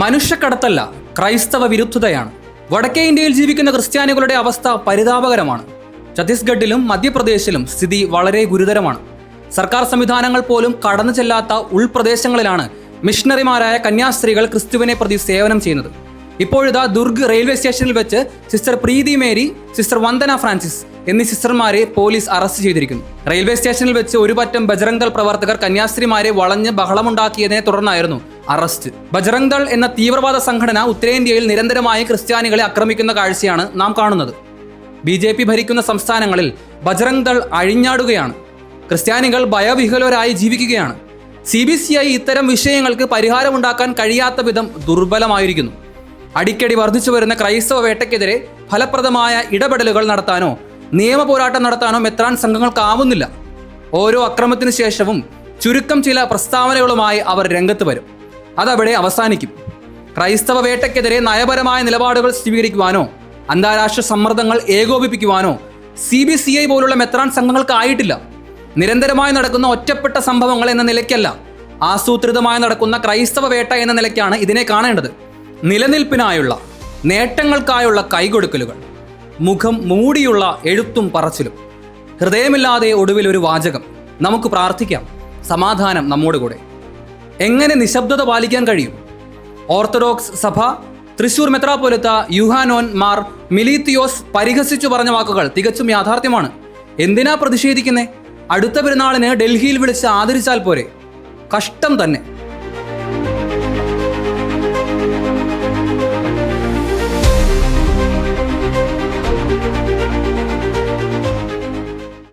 മനുഷ്യക്കടത്തല്ല ക്രൈസ്തവ വിരുദ്ധതയാണ് വടക്കേ ഇന്ത്യയിൽ ജീവിക്കുന്ന ക്രിസ്ത്യാനികളുടെ അവസ്ഥ പരിതാപകരമാണ്. ഛത്തീസ്ഗഡിലും മധ്യപ്രദേശിലും സ്ഥിതി വളരെ ഗുരുതരമാണ്. സർക്കാർ സംവിധാനങ്ങൾ പോലും കടന്നു ചെല്ലാത്ത ഉൾപ്രദേശങ്ങളിലാണ് മിഷണറിമാരായ കന്യാസ്ത്രീകൾ ക്രിസ്തുവിനെ പ്രതി സേവനം ചെയ്യുന്നത്. ഇപ്പോഴിതാ ദുർഗ് റെയിൽവേ സ്റ്റേഷനിൽ വെച്ച് sister Preethi Mary sister Vandana Francis എന്നീ സിസ്റ്റർമാരെ പോലീസ് അറസ്റ്റ് ചെയ്തിരിക്കുന്നു. റെയിൽവേ സ്റ്റേഷനിൽ വെച്ച് ഒരു പറ്റം ബജറംഗൽ പ്രവർത്തകർ കന്യാസ്ത്രീമാരെ വളഞ്ഞ് ബഹളമുണ്ടാക്കിയതിനെ തുടർന്നായിരുന്നു അറസ്റ്റ്. ബജറംഗ് ദൾ എന്ന തീവ്രവാദ സംഘടന ഉത്തരേന്ത്യയിൽ നിരന്തരമായി ക്രിസ്ത്യാനികളെ ആക്രമിക്കുന്ന കാഴ്ചയാണ് നാം കാണുന്നത്. ബി ജെ പി ഭരിക്കുന്ന സംസ്ഥാനങ്ങളിൽ ബജറംഗ് ദൾ അഴിഞ്ഞാടുകയാണ്. ക്രിസ്ത്യാനികൾ ഭയവിഹലരായി ജീവിക്കുകയാണ്. സി ബി സി ഐ ഇത്തരം വിഷയങ്ങൾക്ക് പരിഹാരമുണ്ടാക്കാൻ കഴിയാത്ത വിധം ദുർബലമായിരിക്കുന്നു. അടിക്കടി വർദ്ധിച്ചു വരുന്ന ക്രൈസ്തവ വേട്ടയ്ക്കെതിരെ ഫലപ്രദമായ ഇടപെടലുകൾ നടത്താനോ നിയമ പോരാട്ടം നടത്താനോ മെത്രാൻ സംഘങ്ങൾക്കാവുന്നില്ല. ഓരോ അക്രമത്തിനു ശേഷവും ചുരുക്കം ചില പ്രസ്താവനകളുമായി അവർ രംഗത്ത് വരും. അതവിടെ അവസാനിക്കും. ക്രൈസ്തവ വേട്ടയ്ക്കെതിരെ നയപരമായ നിലപാടുകൾ സ്വീകരിക്കുവാനോ അന്താരാഷ്ട്ര സമ്മർദ്ദങ്ങൾ ഏകോപിപ്പിക്കുവാനോ സി ബി സി ഐ പോലുള്ള മെത്രാൻ സംഘങ്ങൾക്കായിട്ടില്ല. നിരന്തരമായി നടക്കുന്ന ഒറ്റപ്പെട്ട സംഭവങ്ങൾ എന്ന നിലയ്ക്കല്ല ആസൂത്രിതമായി നടക്കുന്ന ക്രൈസ്തവ വേട്ട എന്ന നിലയ്ക്കാണ് ഇതിനെ കാണേണ്ടത്. നിലനിൽപ്പിനായുള്ള നേട്ടങ്ങൾക്കായുള്ള കൈകൊടുക്കലുകൾ. മുഖം മൂടിയുള്ള എഴുത്തും പറച്ചിലും. ഹൃദയമില്ലാതെ ഒടുവിൽ ഒരു വാചകം. നമുക്ക് പ്രാർത്ഥിക്കാം. സമാധാനം നമ്മോട് കൂടെ എങ്ങനെ നിശബ്ദത പാലിക്കാൻ കഴിയും? ഓർത്തഡോക്സ് സഭ തൃശൂർ മെത്രാപൊലത്ത യുഹാനോൻ മാർ മിലീത്തിയോസ് പരിഹസിച്ചു പറഞ്ഞ വാക്കുകൾ തികച്ചും യാഥാർത്ഥ്യമാണ്. എന്തിനാ പ്രതിഷേധിക്കുന്നേ? അടുത്ത പെരുന്നാളിന് ഡൽഹിയിൽ വിളിച്ച് ആദരിച്ചാൽ പോരെ? കഷ്ടം തന്നെ.